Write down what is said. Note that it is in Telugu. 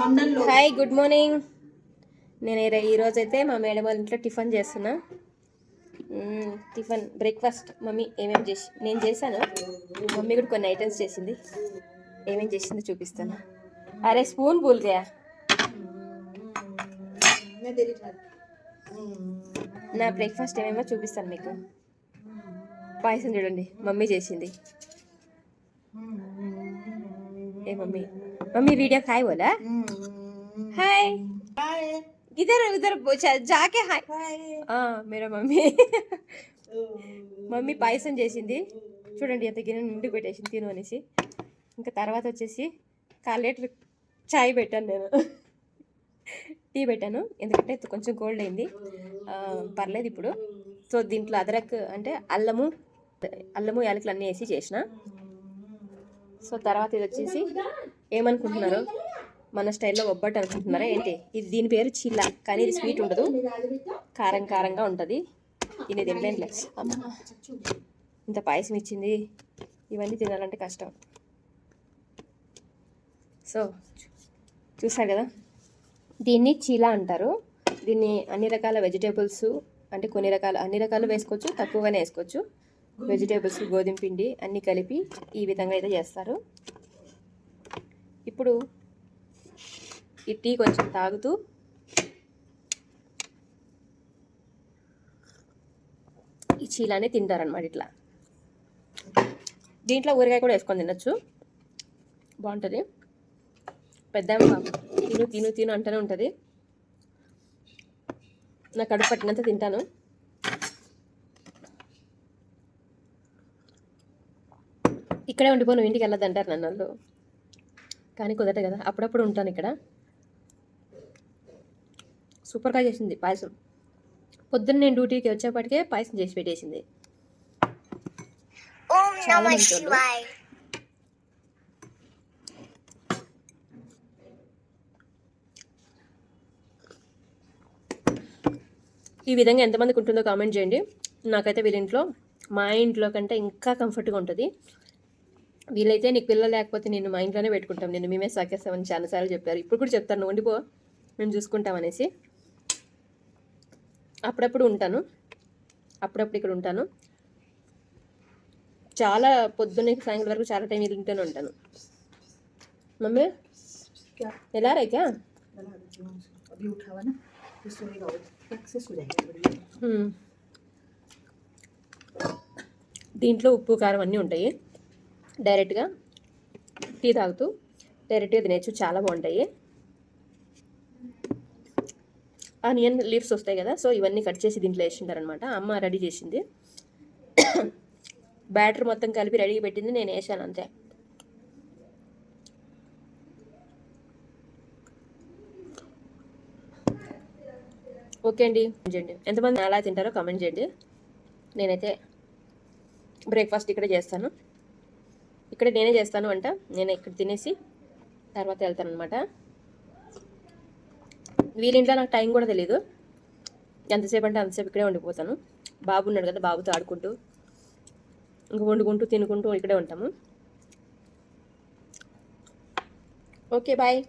హాయ్ గుడ్ మార్నింగ్ నేను ఈరోజు అయితే మా మేడం వాళ్ళ ఇంట్లో టిఫిన్ చేస్తున్నా. టిఫిన్ బ్రేక్ఫాస్ట్ మమ్మీ ఏమేమి చేసి నేను చేశాను. మమ్మీ కూడా కొన్ని ఐటమ్స్ చేసింది. ఏమేమి చేసిందో చూపిస్తాను. అరే స్పూన్ పూల్ నా బ్రేక్ఫాస్ట్ ఏమేమో చూపిస్తాను మీకు. పాయసం చూడండి. మమ్మీ చేసింది. ఏ మమ్మీ మమ్మీ వీడియో హాయ్ బోలా హాయ్ हाय इधर उधर जा- जाके హాయ్ हाय ఆ, మేరా మమ్మీ మమ్మీ పాయసం చేసింది చూడండి ఎంత గిన్నె నిండి పెట్టేసింది తిను అనేసి ఇంకా తర్వాత వచ్చేసి కాల్ లీటర్ చాయ్ పెట్టాను నేను టీ పెట్టాను ఎందుకంటే ఇది కొంచెం కోల్డ్ అయింది ఆ, పర్లేదు ఇప్పుడు సో దీంట్లో అదరక్ అంటే అల్లము అల్లము యాలకులు అన్నీ వేసి చేసిన సో తర్వాత ఇది వచ్చేసి ఏమనుకుంటున్నారు? మన స్టైల్లో ఒబ్బట్ అనుకుంటున్నారా? ఏంటి? ఇది దీని పేరు చిల్ల కానీ ఇది స్వీట్ ఉండదు. కారం కారంగా ఉంటుంది. దీని తినలేనులే అమ్మా ఇంత పాయసం ఇచ్చింది. ఇవన్నీ తినాలంటే కష్టం. సో చూసారు కదా? దీన్ని చీలా అంటారు. దీన్ని అన్ని రకాల వెజిటేబుల్స్ అంటే కొన్ని రకాల అన్ని రకాలు వేసుకోవచ్చు తక్కువగానే వేసుకోవచ్చు. వెజిటేబుల్స్ గోధుమ పిండి అన్నీ కలిపి ఈ విధంగా అయితే చేస్తారు. ఇప్పుడు ఈ టీ కొంచెం తాగుతూ ఈ చీలానే తింటారనమాట ఇట్లా. దీంట్లో ఊరగాయ కూడా వేసుకొని తినచ్చు. బాగుంటుంది. పెద్ద తిను తిను తిను అంటూనే ఉంటుంది. నా కడుపు పట్టినంత తింటాను. ఇక్కడే ఉండిపో నువ్వు ఇంటికి వెళ్ళొద్దంటారు నన్ను వాళ్ళు. కానీ కుదరదు కదా అప్పుడప్పుడు ఉంటాను ఇక్కడ. సూపర్గా చేసింది పాయసం. పొద్దున్న నేను డ్యూటీకి వచ్చేప్పటికే పాయసం చేసి పెట్టేసింది. చాలా మంచి వాళ్ళు. ఈ విధంగా ఎంతమందికి ఉంటుందో కామెంట్ చేయండి. నాకైతే వీళ్ళింట్లో మా ఇంట్లో కంటే ఇంకా కంఫర్ట్గా ఉంటుంది. వీలైతే నీకు పిల్లలు లేకపోతే నేను మా ఇంట్లోనే పెట్టుకుంటాం. నేను మేమే సాకేస్తామని చాలాసార్లు చెప్పారు. ఇప్పుడు కూడా చెప్తాను. ఉండిపో మేము చూసుకుంటామనేసి అప్పుడప్పుడు ఉంటాను. అప్పుడప్పుడు ఇక్కడ ఉంటాను. చాలా పొద్దున్నే సాయంత్రం వరకు చాలా టైం ఇంట్లోనే ఉంటాను. మమ్మీ? ఎలా రైకా దీంట్లో ఉప్పు కారం అన్నీ ఉంటాయి. డైరెక్ట్గా టీ తాగుతూ డైరెక్ట్గా తినేచ్చు. చాలా బాగుంటాయి. ఆనియన్ లీవ్స్ వస్తాయి కదా సో ఇవన్నీ కట్ చేసి దీంట్లో వేసింటారనమాట. అమ్మ రెడీ చేసింది. బ్యాటర్ మొత్తం కలిపి రెడీ పెట్టింది నేను వేసాను అంతే. ఓకే అండి. చేయండి ఎంతమంది అలా తింటారో కామెంట్ చేయండి. నేనైతే బ్రేక్ఫాస్ట్ ఇక్కడే చేస్తాను. ఇక్కడ నేనే చేస్తాను అంట. నేను ఇక్కడ తినేసి తర్వాత వెళ్తాను అనమాట వీరింట్లో నాకు టైం కూడా తెలియదు ఎంతసేపు అంటే అంతసేపు ఇక్కడే ఉండిపోతాను. బాబు ఉన్నాడు కదా బాబుతో ఆడుకుంటూ ఇంక వండుకుంటూ తినుకుంటూ ఇక్కడే ఉంటాము. Okay bye.